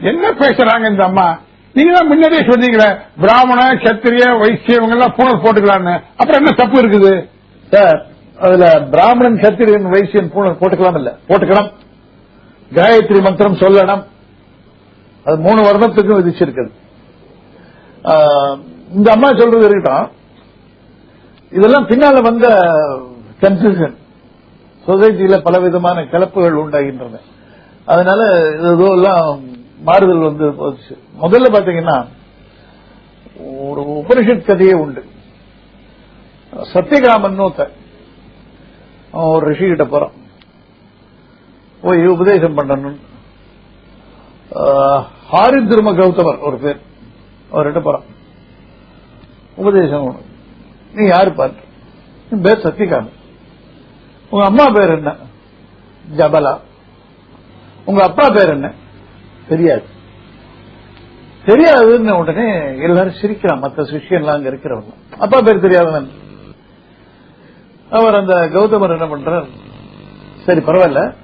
என்ன பேசுறாங்க இந்த அம்மா? நீங்க தான் முன்னாடியே சொன்னீங்களே பிராமண சத்திரிய வைசிய இவங்க எல்லாம் பூணல் போட்டுக்கலான்னு அப்புறம் என்ன தப்பு இருக்குது? சார் அதுல பிராமணன் சத்திரியன் வைசியன் பூணல் போட்டுக்கலாம் இல்ல? போட்டுக்கலாம் காயத்ரி மந்திரம் சொல்லணும். அது மூணு வருடத்துக்கும் விதிச்சிருக்குது. ஆஹ், இந்த அம்மா சொல்றது இருக்கட்டும். இதெல்லாம் பின்னால வந்த கன்ஃபியூஷன் சொசைட்டியில பலவிதமான கிளப்புகள் உண்டாகின்றன. அதனால இது மாறுதல் வந்து போச்சு. முதல்ல பாத்தீங்கன்னா ஒரு உபனிஷத் கதையே உண்டு. சத்தியகாமன் அவன் ஒரு ரிஷி கிட்ட போறான். போய் உபதேசம் பண்ணணும். ஹாரித்ரும கௌதமர் ஒரு பேர். அவர்கிட்ட போறான். உபதேசம் நீ யாரு பாரு என் பேர் சத்தியகாமன் உங்க அம்மா பேர் என்ன? ஜபலா. உங்க அப்பா பேர் என்ன? தெரியாது. தெரியாதுன்னு உடனே எல்லாரும் சிரிக்கிறான் மத்த சிஷியன்லாம் அங்க இருக்கிறவங்க. அப்பா பேர் தெரியாதவன் அவர் அந்த கௌதமர் என்ன பண்றார்? சரி பரவாயில்ல.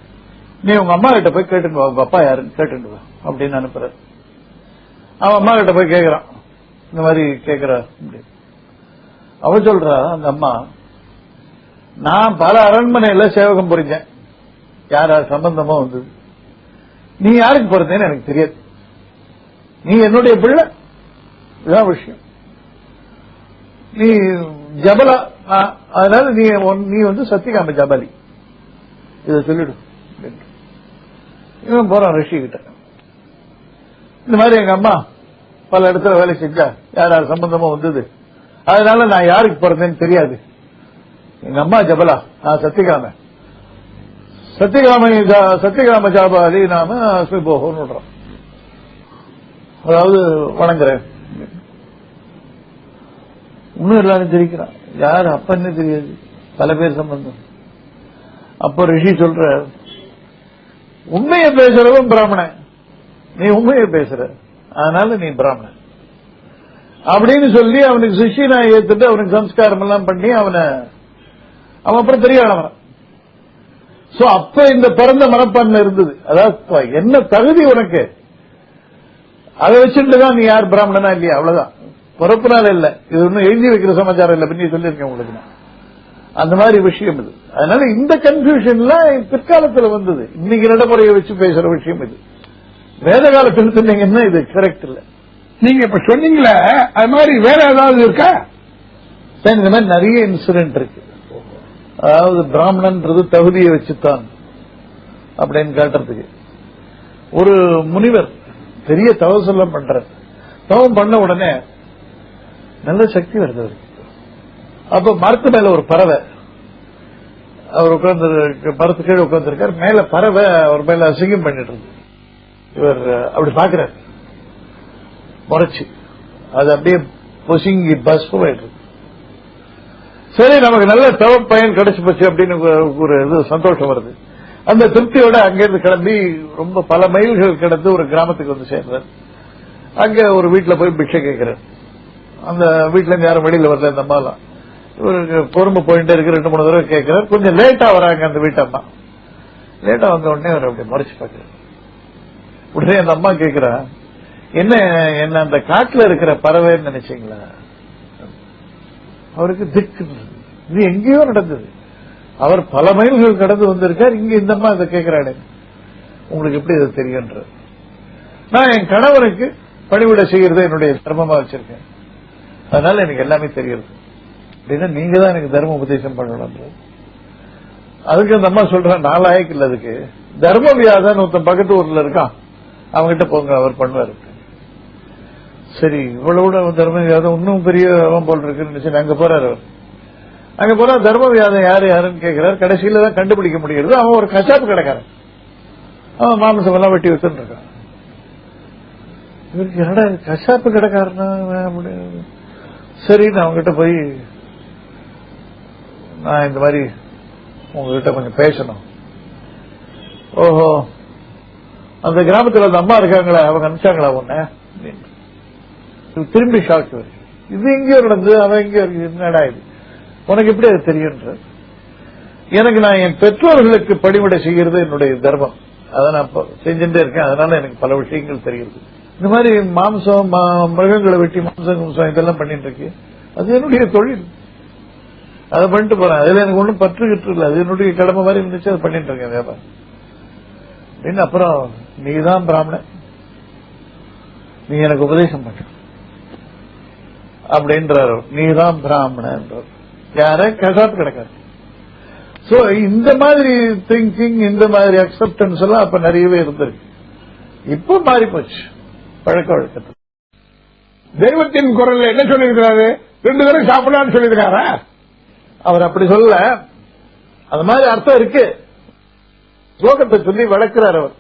நீ உங்க அம்மா கிட்ட போய் கேட்டுட்டு வா. உங்க அப்பா யாருன்னு கேட்டுட்டு வா அப்படின்னு அனுப்புறாரு. அவன் அம்மா கிட்ட போய் கேக்குறான். இந்த மாதிரி கேக்குறா அப்படின்னு. அவ சொல்றா அந்த அம்மா நான் பல அரண்மனையில சேவகம் புரிஞ்சேன். யார் யார் சம்பந்தமா வந்தது. நீ யாருக்கு பிறந்தேன்னு எனக்கு தெரியாது. நீ என்னுடைய பிள்ளை? இதுதான் விஷயம். நீ ஜபலா ஆ, அதனால நீ நீ வந்து சத்தியகாம ஜபலி. இத சொல்லிடு. இவன் போறான் ரிஷி கிட்ட. இந்த மாதிரி எங்க அம்மா பல இடத்துல வேலை செஞ்சா யார் யார் சம்பந்தமா வந்தது. அதனால நான் யாருக்கு பிறந்தேன்னு தெரியாது. எங்க அம்மா ஜபலா நான் சத்தியகாமன் சத்தியகாம சத்தியகாம ஜாபாலி நாம அஸ்மி போகோன்னு விடுறோம் அதாவது வணங்குறேன். இன்னும் எல்லாரும் தெரிவிக்கிறான் யார் அப்பன்னு தெரியாது. பல பேர் சம்பந்தம். அப்ப ரிஷி சொல்ற உண்மையை பேசுறவன் பிராமணன். நீ உண்மையை பேசுற. அதனால நீ பிராமணன். அப்படின்னு சொல்லி அவனுக்கு சிஷியனா ஏத்துட்டு அவனுக்கு சம்ஸ்காரம் எல்லாம் பண்ணி அவனை அவன் அப்புறம் பெரிய ஆளவன் சோ அப்ப இந்த பிறந்த மனப்பான்மை இருந்தது. அதாவது என்ன தகுதி உனக்கு? அதை வச்சுட்டு தான் நீ யார் பிராமணனா இல்லையா? அவ்வளவுதான். பிறப்புனால இல்ல. இது ஒன்னும் எழுதி வைக்கிற சமாச்சாரம் இல்ல. பண்ணி சொல்லியிருக்கேன் உங்களுக்கு நான். அந்த மாதிரி விஷயம் இது. அதனால இந்த கன்ஃபியூஷன்ல பிற்காலத்துல வந்தது. இன்னைக்கு நடைமுறையை வச்சு பேசுற விஷயம் இது. வேத காலத்தில் சொன்னீங்கன்னா இது கரெக்ட் இல்ல. நீங்க இப்ப சொன்னீங்களே அது மாதிரி வேற ஏதாவது இருக்கா? சார், இந்த மாதிரி நிறைய இன்சிடென்ட் இருக்கு. அதாவது பிராமணன்றது தகுதியை வச்சுத்தான் அப்படின்னு காட்டுறதுக்கு ஒரு முனிவர் பெரிய தவசெல்லாம் பண்ற தவம் பண்ண உடனே நல்ல சக்தி வருது அவருக்கு. அப்ப மரத்து மேல ஒரு பறவை. அவர் உட்கார்ந்து மரத்து கீழே உட்கார்ந்துருக்கார். மேல பறவை அவர் மேல அசிங்கம் பண்ணிட்டு இருந்து இவர் அப்படி பாக்குறாரு முறைச்சு. அது அப்படியே பொசுங்கி பஸ் போயிட்டு இருக்கு. சரி நமக்கு நல்ல தவ பயன் கிடைச்சு போச்சு அப்படின்னு ஒரு- இது சந்தோஷம் வருது. அந்த திருப்தியோட அங்கிருந்து கிளம்பி ரொம்ப பல மைல்கள் கிடந்து ஒரு கிராமத்துக்கு வந்து சேர்றார் அங்க ஒரு வீட்டுல போய் பிக்ஷை கேட்கிறார். அந்த வீட்டுல இருந்து யாரும் வெளியில வரல இந்த அம்மாலாம் இவருக்கு பொறுமை போயிட்டே இருக்கு ரெண்டு மூணு தடவை கேட்கிறார். கொஞ்சம் லேட்டா வராங்க அந்த வீட்டம்மா லேட்டா வந்த உடனே அவர் அப்படி மறைச்சு பார்க்கிறார். உடனே அந்த அம்மா கேக்குறா என்ன என்ன அந்த காட்டுல இருக்கிற பறவைன்னு நினைச்சீங்களா? அவருக்கு திக்கு. இது எங்கேயோ நடந்தது. அவர் பல மைல்கள் கடந்து வந்திருக்கார். இங்க இந்த அம்மா இதை கேட்கிறாரு உங்களுக்கு எப்படி இது தெரியுன்ற நான் என் கணவனுக்கு பணிவிட செய்யறது என்னுடைய தர்மமா வச்சிருக்கேன். அதனால எனக்கு எல்லாமே தெரியுது. அப்படின்னா நீங்க தான் எனக்கு தர்ம உபதேசம் பண்ணணும் அதுக்கு அந்த அம்மா சொல்றேன் நாலாயிரம் இல்ல அதுக்கு. தர்ம வியாதன் ஒருத்தன் பக்கத்து ஊர்ல இருக்கான். அவங்ககிட்ட போங்க அவர் பண்ணுவாரு. சரி இவ்வளவு தர்ம வியாதம் இன்னும் பெரிய அவன் போல் இருக்குன்னு நினைச்சு அங்க போறாரு அவர். அங்க போனா தர்ம வியாதம் யாரு யாருன்னு கேட்கிறார். கடைசியில தான் கண்டுபிடிக்க முடிகிறது. அவன் ஒரு கசாப்பு கடைக்காரன். அவன் மாமிசம் எல்லாம் வெட்டி வச்சுட்டு இருக்கான். இவருக்கு என்னடா கசாப்பு கடைக்காரனா? சரி நான் அவங்ககிட்ட போய் நான் இந்த மாதிரி உங்ககிட்ட கொஞ்சம் பேசணும். ஓஹோ அந்த கிராமத்தில் அந்த அம்மா இருக்காங்களா அவங்க அனுப்பிச்சாங்களா உன்ன? திரும்பி ஷாக் வருது இது இங்கே நடந்தது அவன் இங்கே என்னடா இது? உனக்கு எப்படி அது தெரியுன்ற எனக்கு நான் என் பெற்றோர்களுக்கு பணிவிடை செய்கிறது என்னுடைய தர்மம். அதை நான் செஞ்சுட்டே இருக்கேன். அதனால எனக்கு பல விஷயங்கள் தெரியுது. இந்த மாதிரி மாம்சம் மிருகங்களை வெட்டி மாம்சம் கும்சம் இதெல்லாம் பண்ணிட்டு இருக்கு அது என்னுடைய தொழில். அதை பண்ணிட்டு போறேன். அதுல எனக்கு ஒன்றும் பற்றுகிட்டு இல்லை. அது என்னுடைய கடமை மாதிரி இருந்துச்சு அதை பண்ணிட்டு இருக்கேன் வியாபாரம். அப்படின்னு அப்புறம் நீதான் பிராமணன். நீ எனக்கு உபதேசம் பண்ண. அப்படின்றாரு? நீதான் பிராமணன் யார? கசாப்பு கிடக்காரு. சோ இந்த மாதிரி திங்கிங் இந்த மாதிரி அக்செப்டன்ஸ் எல்லாம் அப்ப நிறையவே இருந்திருக்கு. இப்ப மாறி போச்சு பழக்க வழக்கத்தில். தெய்வத்தின் குரல்ல என்ன சொல்லியிருக்கிறாரு? ரெண்டு பேரும் சாப்பிடலாம்னு சொல்லியிருக்காரா? அவர் அப்படி சொல்ல அது மாதிரி அர்த்தம் இருக்கு. ஸ்லோகத்தை சொல்லி வளர்க்கிறார் அவர்.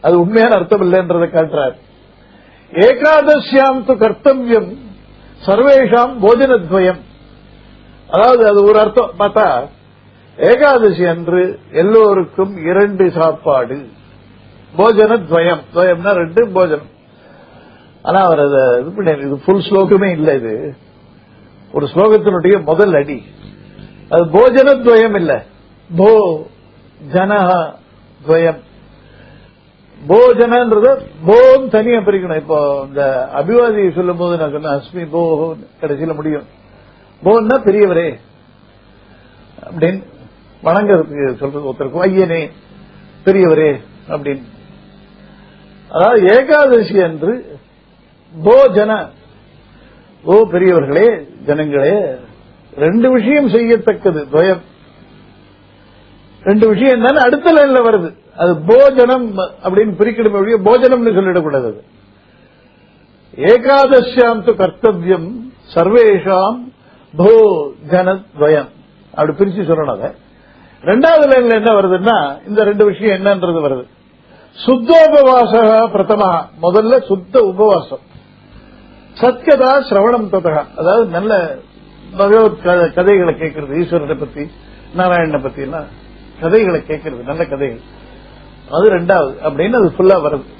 அது உண்மையான அர்த்தம் இல்லைன்றதை காட்டுறார். ஏகாதசியாம் கர்த்தவியம். சர்வேஷாம் போஜனத்வயம். அதாவது அது ஒரு அர்த்தம். பார்த்தா ஏகாதசி அன்று எல்லோருக்கும் இரண்டு சாப்பாடு. போஜனத்வயம். துவயம்னா ரெண்டு போஜனம். ஆனா அவர் அதை இது பண்ணி இது ஃபுல் ஸ்லோகமே இல்லை இது. ஒரு ஸ்லோகத்தினுடைய முதல் அடி. அது போஜனத்வயம் இல்லை. போ ஜனஹ துவயம். போஜனன்றது போன்னு தனியா பிரிக்கணும். இப்போ இந்த அபிவாதி சொல்லும் போது நான் சொன்னேன் அஸ்மி போ கடைசியில முடியும். போன்னா பெரியவரே. அப்படின்னு வணங்குறதுக்கு சொல்றது ஒருத்தருக்கும் ஐயனே பெரியவரே அப்படின்னு. அதாவது ஏகாதசி அன்று போஜன. ஓ பெரியவர்களே ஜனங்களே ரெண்டு விஷயம் செய்யத்தக்கது துவயம் ரெண்டு விஷயம் தானே அடுத்த லைன்ல வருது. அது போஜனம் அப்படின்னு பிரிக்கணும் ஒழிய போஜனம்னு சொல்லிடக்கூடாது அது. ஏகாதசியாம் து கர்த்தவியம் சர்வேஷாம் போ ஜனத்வயம் அப்படி பிரிச்சு சொல்லணும் அதை. ரெண்டாவது லைன்ல என்ன வருதுன்னா இந்த ரெண்டு விஷயம் என்னன்றது வருது. சுத்தோபவாச பிரதமா. முதல்ல சுத்த உபவாசம். சத்கதா சிரவணம் ததா அதாவது நல்ல பகவத் கதைகளை கேட்கறது. ஈஸ்வரனை பத்தி நாராயணனை பத்தி எல்லாம் கதைகளை கேட்கறது நல்ல கதைகள். அது ரெண்டாவது. அப்படின்னு அது ஃபுல்லா வருது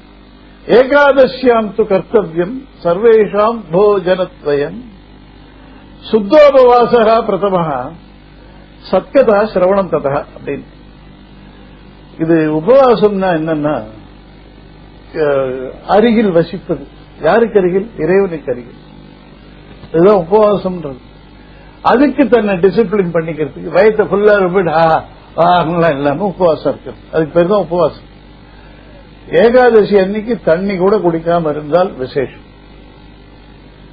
ஏகாதசியாம் து கர்த்தவியம் சர்வேஷாம் போஜனத்வயம். சுத்தோபவாசகா பிரதமஹா சத்கதா சிரவணம் ததா அப்படின்னு. இது உபவாசம்னா என்னன்னா அஹ், அருகில் வசிப்பது. யாருக்கு அருகில்? இறைவனுக்கு அருகில். இதுதான் உபவாசம்ன்றது. அதுக்கு தன்னை டிசிப்ளின் பண்ணிக்கிறதுக்கு. வயத்தை ஃபுல்லா ரொம்ப ஆஹ்லாம் இல்லாம உபவாசம் இருக்கிறது அதுக்கு பேர் தான் உபவாசம். ஏகாதசி அன்னைக்கு தண்ணி கூட குடிக்காம இருந்தால் விசேஷம்.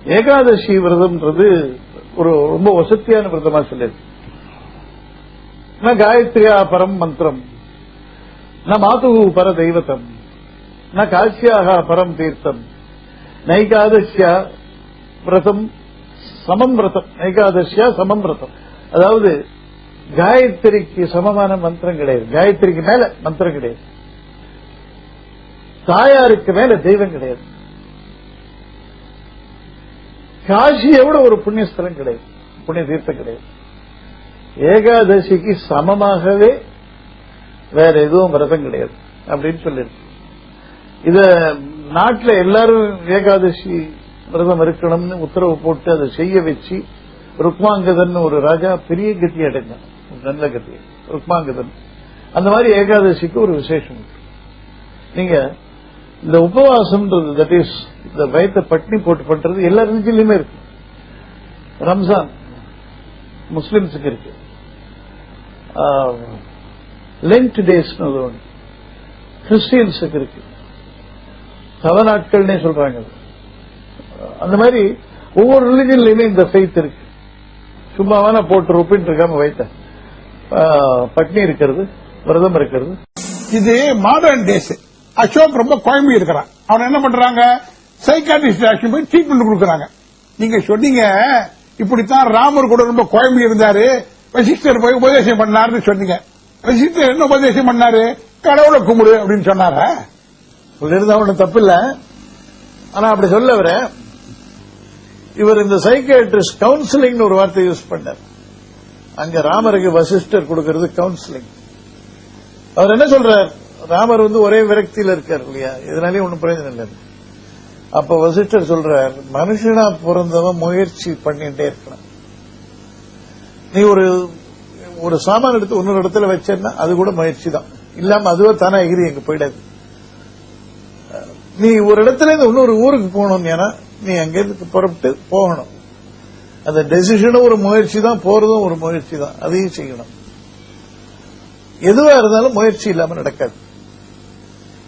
ஏகாதசி விரதம்ன்றது ஒரு ரொம்ப வசதியான விரதமா சொல்லியிருக்கு. நான் காயத்ரியா பரம் மந்திரம். ந மாது பர தெய்வத்தம். நான் காசியாக பரம் தீர்த்தம். நைகாதசியா விரதம் சமம் விரதம். நைகாதசியா சமம் விரதம். அதாவது காயத்ரிக்கு சமமான மந்திரம் கிடையாது. காயத்ரிக்கு மேல மந்திரம் கிடையாது. தாயாருக்கு மேல தெய்வம் கிடையாது. காசியை விட ஒரு புண்ணியஸ்தலம் கிடையாது. புண்ணிய தீர்த்தம் கிடையாது. ஏகாதசிக்கு சமமாகவே வேற எதுவும் விரதம் கிடையாது. அப்படின்னு சொல்லிருக்கு. இத நாட்டுல எல்லாரும் ஏகாதசி விரதம் இருக்கணும்னு உத்தரவு போட்டு அதை செய்ய வச்சு ருக்மாங்கதன் ஒரு ராஜா பெரிய கத்தி அடைஞ்சான் நல்ல கதி ருக்மாங்கதன் அந்த மாதிரி ஏகாதசிக்கு ஒரு விசேஷம். நீங்க இந்த உபவாசம்ன்றது தட் இஸ் இந்த வயத்தை பட்னி போட்டு பண்றது எல்லா ரிலிஜன்லயுமே இருக்கு. ரம்ஜான் முஸ்லிம்ஸுக்கு இருக்கு. லென்ட் டேஸ் ஒன்று கிறிஸ்டியன்ஸுக்கு இருக்கு. சவ நாட்கள்னே சொல்றாங்க. அந்த மாதிரி ஒவ்வொரு ரிலிஜன்லயுமே இந்த ஃபெய்த் இருக்கு. சும்மாவான போட்டு ருப்பின்னு இருக்காம வைத்தேன் பட்னி இருக்கிறது விரதம் இருக்கிறது. இது மாடர்ன் டேஸ் அசோக் ரொம்ப குழம்பி இருக்கிறான். அவன் என்ன பண்றாங்க? சைக்காட்டிஸ்ட் ஆக்ஷன் போய் ட்ரீட்மெண்ட் கொடுக்கறாங்க. நீங்க சொன்னீங்க இப்படித்தான் ராமர் கூட ரொம்ப குழம்பி இருந்தாரு. வசிஷ்டர் போய் உபதேசம் பண்ணாருன்னு சொன்னீங்க. வசிஷ்டர் என்ன உபதேசம் பண்ணாரு? கடவுளை கும்பிடு அப்படின்னு சொன்னாரா? சொல்லியிருந்தா ஒன்றும் தப்பு இல்ல ஆனா அப்படி சொல்ல இவர் இந்த சைக்கியாட்ரிஸ்ட் கவுன்சிலிங் ஒரு வார்த்தை யூஸ் பண்ணார். அங்க ராமருக்கு வசிஷ்டர் கொடுக்கிறது கவுன்சிலிங் அவர் என்ன சொல்றார்? ராமர் வந்து ஒரே விரக்தியில இருக்கார் இல்லையா? இதனாலே ஒன்றும் பிரயோஜனம் இல்லை அப்ப வசிஷ்டர் சொல்றார் மனுஷனா பிறந்தவன் முயற்சி பண்ணிட்டே இருக்கணும். நீ ஒரு ஒரு சாமான் எடுத்து இன்னொரு இடத்துல வச்சேன்னா அது கூட முயற்சி தான் இல்லாம அதுவே தானே எகிரி எங்க போயிடாது. நீ ஒரு இடத்துல இருந்து இன்னொரு ஊருக்கு போகணும் ஏன்னா நீ அங்கிருந்து புறப்பட்டு போகணும். அந்த டெசிஷனும் ஒரு முயற்சி தான் போறதும் ஒரு முயற்சி தான் அதையும் செய்யணும். எதுவா இருந்தாலும் முயற்சி இல்லாம நடக்காது.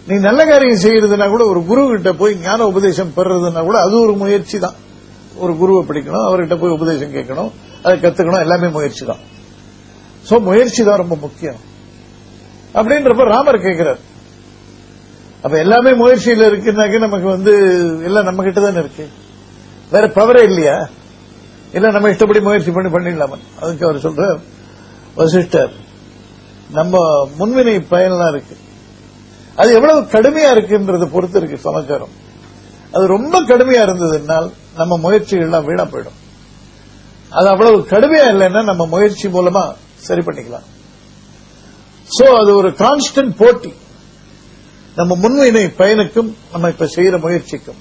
நீ நல்ல காரியம் செய்யறதுனா கூட ஒரு குரு கிட்ட போய் ஞான உபதேசம் பெறதுன்னா கூட அது ஒரு முயற்சி தான் ஒரு குருவை பிடிக்கணும் அவர்கிட்ட போய் உபதேசம் கேட்கணும் அதை கத்துக்கணும் எல்லாமே முயற்சி தான் சோ முயற்சி தான் ரொம்ப முக்கியம். அப்படின்றப்ப ராமர் கேட்கிறார். அப்ப எல்லாமே முயற்சியில இருக்குன்னாக்க நமக்கு வந்து எல்லாம் நம்ம கிட்ட தானே இருக்கு. வேற பவரே இல்லையா? இல்ல நம்ம இஷ்டப்படி முயற்சி பண்ணி பண்ணிடலாமா. அதுக்கு அவர் சொல்ற வசிஷ்டர் நம்ம முன்வினை பயன்லாம் இருக்கு. அது எவ்வளவு கடுமையா இருக்குன்றதை பொறுத்து இருக்கு சமாச்சாரம். அது ரொம்ப கடுமையா இருந்ததுனால் நம்ம முயற்சிகள்லாம் வீணா போயிடும். அது அவ்வளவு கடுமையா இல்லைன்னா நம்ம முயற்சி மூலமா சரி பண்ணிக்கலாம். சோ அது ஒரு கான்ஸ்டன்ட் போட்டி. நம்ம முன்வினை பயனுக்கும் நம்ம இப்ப செய்யற முயற்சிக்கும்.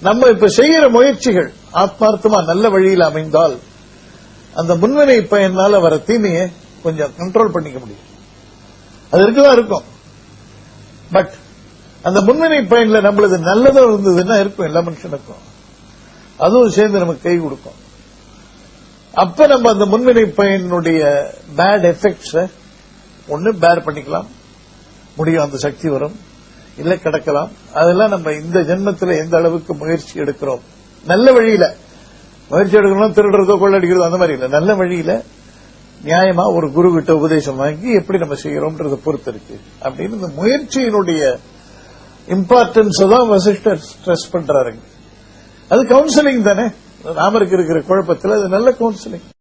நம்ம இப்ப செய்யற முயற்சிகள் ஆத்மார்த்தமா நல்ல வழியில் அமைந்தால் அந்த முன்வினை பயனால வர தீமையை கொஞ்சம் கண்ட்ரோல் பண்ணிக்க முடியும். அது இருக்குதான் இருக்கும். பட் அந்த முன்வினை பயன்ல நம்மளது நல்லதா இருந்ததுன்னா இருக்கும் எல்லா மனுஷனுக்கும். அதுவும் சேர்ந்து நமக்கு கை கொடுக்கும். அப்ப நம்ம அந்த முன்வினை பயனுடைய பேட் எஃபெக்ட்ஸ் ஒன்னு பேர் பண்ணிக்கலாம். முடியும் அந்த சக்தி வரும். இல்ல கிடக்கலாம். அதெல்லாம் நம்ம இந்த ஜென்மத்தில் எந்த அளவுக்கு முயற்சி எடுக்கிறோம்? நல்ல வழியில. முயற்சி எடுக்கணும் திருடுறதோ கொள்ளடிக்கிறதோ அந்த மாதிரி இல்ல. நல்ல வழியில நியாயமா ஒரு குரு கிட்ட உபதேசம் வாங்கி எப்படி நம்ம செய்யறோம்ன்றத பொறுத்து இருக்கு. அப்படின்னு இந்த முயற்சியினுடைய இம்பார்ட்டன்ஸ் தான் வசிஷ்டர் ஸ்ட்ரெஸ் பண்றாருங்க. அது கவுன்சிலிங் தானே. ராமருக்கு இருக்கிற குழப்பத்தில் அது நல்ல கவுன்சிலிங்